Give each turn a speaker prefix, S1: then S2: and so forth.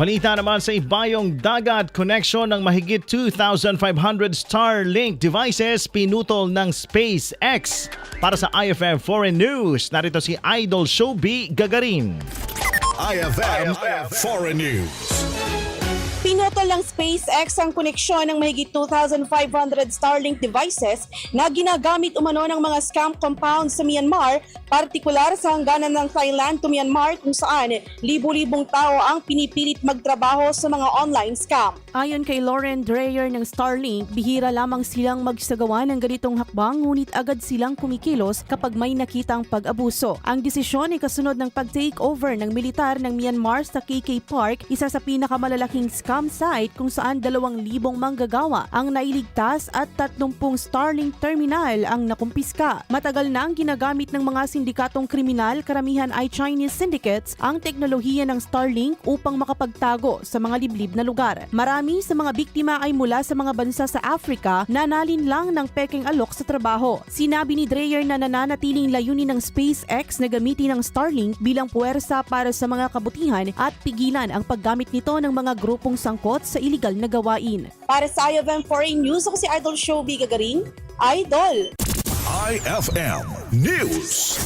S1: Balita naman sa ibayong dagat connection ng mahigit 2,500 Starlink devices pinutol ng SpaceX. Para sa IFM Foreign News, narito si Idol Showbi Gagarin.
S2: IFM, Foreign News.
S3: Pinutol ng SpaceX ang koneksyon ng mahigit 2,500 Starlink devices na ginagamit umano ng mga scam compounds sa Myanmar, partikular sa hangganan ng Thailand to Myanmar kung saan libu-libong tao ang pinipilit magtrabaho sa mga online scam.
S4: Ayon kay Lauren Dreyer ng Starlink, bihira lamang silang magsagawa ng ganitong hakbang ngunit agad silang kumikilos kapag may nakitang pag-abuso. Ang desisyon ay kasunod ng pag-take over ng militar ng Myanmar sa KK Park, isa sa pinakamalalaking scam site kung saan 2,000 manggagawa ang nailigtas at 30 Starlink terminal ang nakumpiska. Matagal na ang ginagamit ng mga sindikatong kriminal, karamihan ay Chinese syndicates, ang teknolohiya ng Starlink upang makapagtago sa mga liblib na lugar. Marami sa mga biktima ay mula sa mga bansa sa Africa na nalin lang ng pekeng alok sa trabaho. Sinabi ni Dreyer na nananatiling layunin ng SpaceX na gamitin ang Starlink bilang puwersa para sa mga kabutihan at pigilan ang paggamit nito ng mga grupong sangkot sa iligal na gawain.
S3: Para sa IFM Foreign News, ako si Idol Showbi Gagarin. Idol!
S2: IFM News.